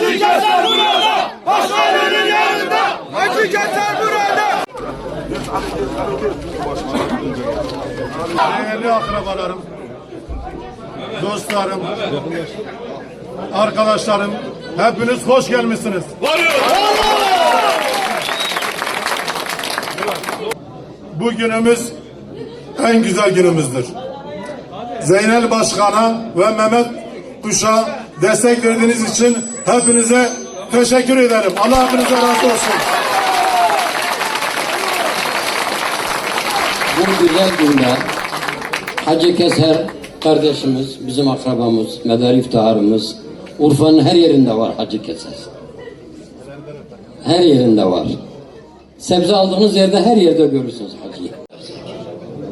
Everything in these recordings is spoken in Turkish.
Keser burada, başkanının yanında. Hacı Keser burada. Değerli akrabalarım, dostlarım, arkadaşlarım, hepiniz hoş gelmişsiniz. Bu günümüz en güzel günümüzdür. Zeynel Başkan'a ve Mehmet Kuş'a destek verdiğiniz için hepinize teşekkür ederim. Allah hepinize razı olsun. Bu güzel günde Hacı Keser kardeşimiz, bizim akrabamız, medar iftiharımız, Urfa'nın her yerinde var Hacı Keser. Her yerinde var. Sebze aldığınız yerde her yerde görürsünüz Hacı'yı.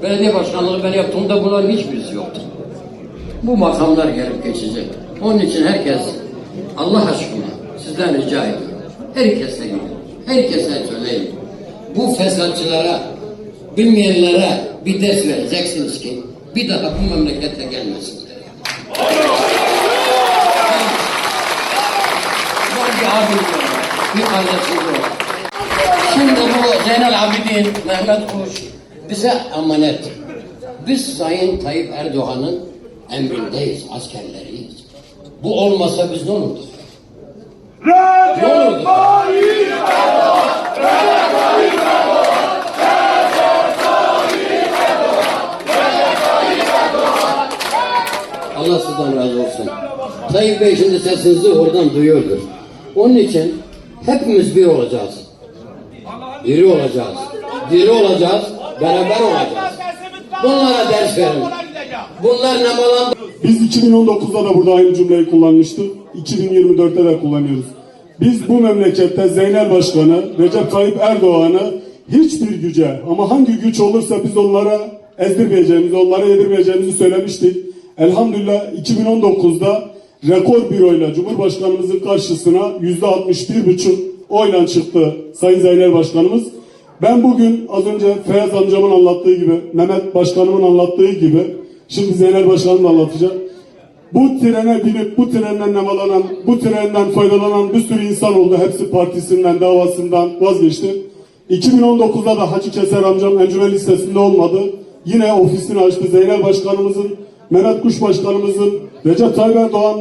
Belediye başkanlığı ben yaptığımda bunların hiçbirisi yoktu. Bu makamlar gelip geçecek. Onun için herkes Allah aşkına sizden rica ediyorum. Herkese gidin. Herkese söyleyin. Bu fesatçılara, bilmeyenlere bir ders vereceksiniz ki bir daha bu memlekete gelmesinler. Bir. Şimdi bu Zeynel Abidin, Mehmet Kuş bize emanet. Biz Sayın Tayyip Erdoğan'ın emrindeyiz, askerleriyiz. Bu olmasa biz ne olurdu? Ne olurdu? Allah sizden razı olsun. Tayyip Bey şimdi sesinizi oradan duyuyordur. Onun için hepimiz bir olacağız. Diri olacağız. Diri olacağız. Beraber olacağız. Bunlara ders verin. Bunlar nemalandı. Biz 2019'da da burada aynı cümleyi kullanmıştık. 2024'te de kullanıyoruz. Biz bu memlekette Zeynel Başkanı, Recep Tayyip Erdoğan'ı hiçbir güce ama hangi güç olursa biz onlara ezdirmeyeceğimizi, onlara yedirmeyeceğimizi söylemiştik. Elhamdülillah 2019'da rekor bir oyla Cumhurbaşkanımızın karşısına yüzde 61,5 oyla çıktı Sayın Zeynel Başkanımız. Ben bugün az önce Feyyaz amcamın anlattığı gibi, Mehmet Başkanımın anlattığı gibi, şimdi Zeynel Başkanım da anlatacak. Bu trene binip bu trenden nemalanan, bu trenden faydalanan bir sürü insan oldu. Hepsi partisinden, davasından vazgeçti. 2019'da da Hacı Keser amcam encümen listesinde olmadı. Yine ofisini açtı. Zeynel Başkanımızın, Mehmet Kuş Başkanımızın, Recep Tayyip Erdoğan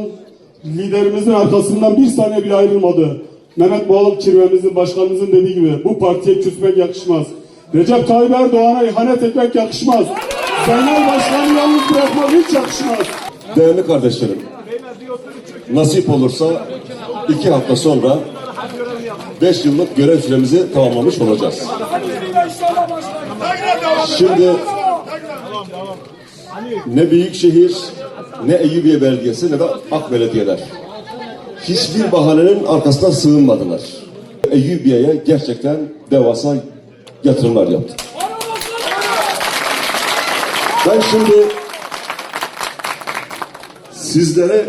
liderimizin arkasından bir saniye bile ayrılmadı. Mehmet Boğalık Kirvemizin, başkanımızın dediği gibi bu partiye küsmek yakışmaz. Recep Tayyip Erdoğan'a ihanet etmek yakışmaz. Zeynel Başkan'ı yalnız bırakmak hiç yakışmaz. Değerli kardeşlerim, nasip olursa iki hafta sonra beş yıllık görev süremizi tamamlamış olacağız. Şimdi ne Büyükşehir, ne Eyyubiye Belediyesi ne de AK Belediyeler hiçbir bahanenin arkasına sığınmadılar. Eyyubiye'ye gerçekten devasa yatırımlar yaptı. Ben şimdi sizlere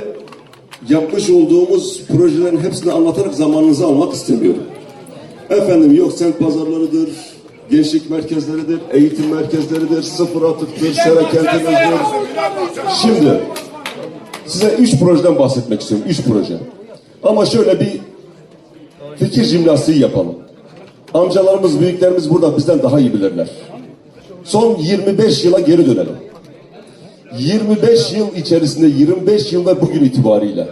yapmış olduğumuz projelerin hepsini anlatarak zamanınızı almak istemiyorum. Efendim yok sent pazarlarıdır, gençlik merkezleridir, eğitim merkezleridir, sıfır atıktır, sera kentimizdir. Şimdi size üç projeden bahsetmek istiyorum. Üç proje. Ama şöyle bir fikir jimnastiği yapalım. Amcalarımız, büyüklerimiz burada bizden daha iyi bilirler. Son 25 yıla geri dönelim. 25 yıl içerisinde 25 yılda bugün itibariyle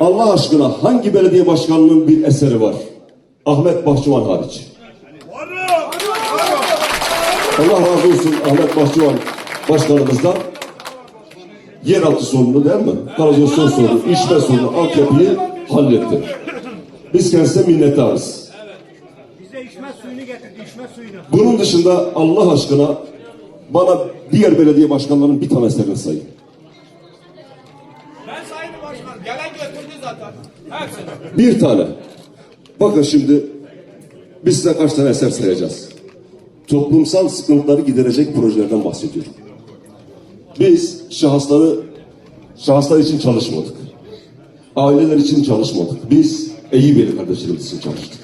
Allah aşkına hangi belediye başkanının bir eseri var? Ahmet Bahçıvan hariç. Allah razı olsun Ahmet Bahçıvan başkanımızdan yeraltı sorunu değil mi? Kanalizasyon sorunu, içme sorunu, altyapıyı halletti. Biz kendisine minnettarız. Suyunu getirdi, içme suyunu. Bunun dışında Allah aşkına bana diğer belediye başkanlarının bir tanesini sayın. Ben sayın başkan, gelen götürdü zaten. Hepsini. Bir tane. Bakın şimdi biz size kaç tane eser sayacağız. Toplumsal sıkıntıları giderecek projelerden bahsediyorum. Biz şahısları şahıslar için çalışmadık. Aileler için çalışmadık. Biz Eyyubeli kardeşlerimiz için çalıştık.